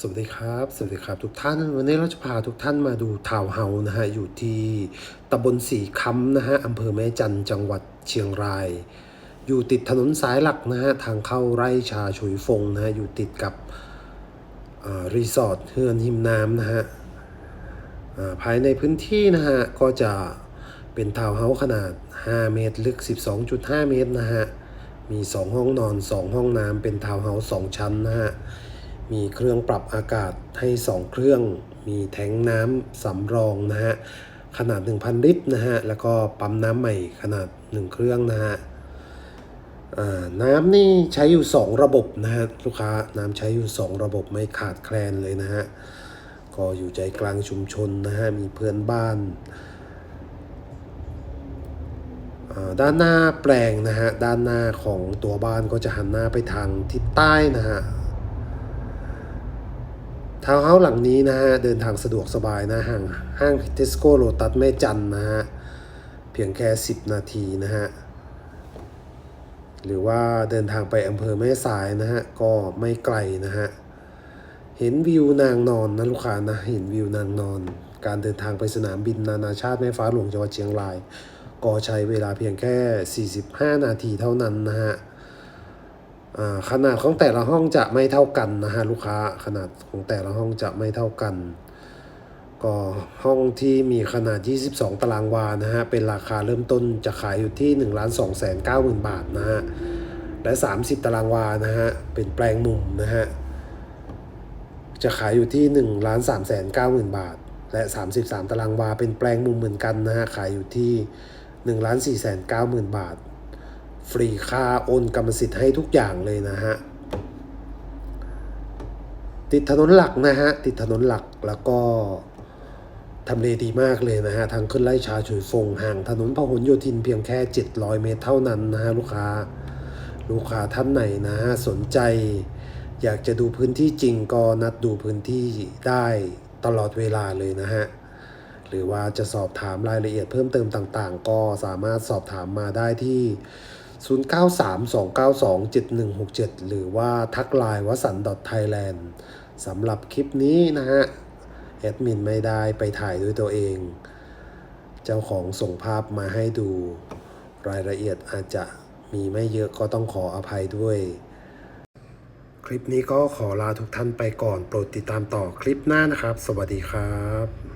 สวัสดีครับ สวัสดีครับ ทุกท่าน วันนี้เราจะพาทุกท่านมาดูทาวน์เฮาส์นะฮะ อยู่ที่ตำบลสีคำนะฮะอำเภอแม่จันจังหวัดเชียงราย อยู่ติดถนนสายหลักนะฮะ ทางเข้าไร่ชาชุยฟงนะฮะ อยู่ติดกับรีสอร์ทเฮือนหิมน้ำนะฮะภายในพื้นที่นะฮะ ก็จะเป็นทาวน์เฮาส์ขนาด 5 เมตร ลึก 12.5 เมตรนะฮะ มี 2 ห้องนอน 2 ห้องน้ำเป็นทาวน์เฮาส์2ชั้นนะฮะ มีเครื่องปรับอากาศให้ 2 เครื่อง มีแทงน้ำสำรองนะฮะ ขนาด 1,000 ลิตรนะฮะ แล้วก็ปั๊มน้ำใหม่ขนาด 1 เครื่องนะฮะอ่าน้ำนี่ใช้อยู่ 2 ระบบนะฮะลูกค้าน้ำใช้อยู่ 2 ระบบไม่ขาดแคลนเลยนะฮะ ก็อยู่ใจกลางชุมชนนะฮะ มีเพื่อนบ้านอ่าด้านหน้าแปลงนะฮะ ด้านหน้าของตัวบ้านก็จะหันหน้าไปทางทิศใต้นะฮะ ทาวน์เฮาส์หลังนี้นะฮะ เดินทางสะดวกสบายนะห้างห้างเทสโก้โ t ตัสแม่จันนะฮะ เพียงแค่ 10 นาทีนะฮะ หรือว่าเดินทางไปอำเภอแม่สายนะฮะ ก็ไม่ไกลนะฮะ เห็นวิวนางนอนนะลูกค้านะ เห็นวิวนางนอน การเดินทางไปสนามบินนานาชาติแม่ฟ้าหลวงจังหวัดเชียงราย ก็ใช้เวลาเพียงแค่ 45 นาทีเท่านั้นนะฮะ ขนาดของแต่ละห้องจะไม่เท่ากันนะฮะลูกค้าขนาดของแต่ละห้องจะไม่เท่ากัน ก็ห้องที่มีขนาด 22 ตารางวานะฮะเป็นราคาเริ่มต้นจะขายอยู่ที่1 2 9 0 0 0 0บาทนะฮะและ 30 ตารางวานะฮะเป็นแปลงมุมนะฮะจะขายอยู่ที่ 1 3 9 0 0 0 0 บาท และ 33 ตารางวาเป็นแปลงมุมเหมือนกันนะฮะขายอยู่ที่ 1 4 9 0 0 0 0 บาท ฟรีค่าโอนกรรมสิทธิ์ให้ทุกอย่างเลยนะฮะ ติดถนนหลักนะฮะ ติดถนนหลักแล้วก็ทำเลดีมากเลยนะฮะ ทางขึ้นไล่ชาฉุยฟงห่างถนนพหลโยธินเพียงแค่ 700 เมตรเท่านั้นนะฮะลูกค้า ลูกค้าท่านไหนนะฮะ สนใจ อยากจะดูพื้นที่จริงก็นัดดูพื้นที่ได้ตลอดเวลาเลยนะฮะ หรือว่าจะสอบถามรายละเอียดเพิ่มเติมต่างๆ ก็สามารถสอบถามมาได้ที่ 0932927167 หรือว่าทักไลน์วสันต์ .thailand สำหรับคลิปนี้นะฮะแอดมินไม่ได้ไปถ่ายด้วยตัวเอง เจ้าของส่งภาพมาให้ดูรายละเอียดอาจจะมีไม่เยอะก็ต้องขออภัยด้วย คลิปนี้ก็ขอลาทุกท่านไปก่อน โปรดติดตามต่อคลิปหน้านะครับ สวัสดีครับ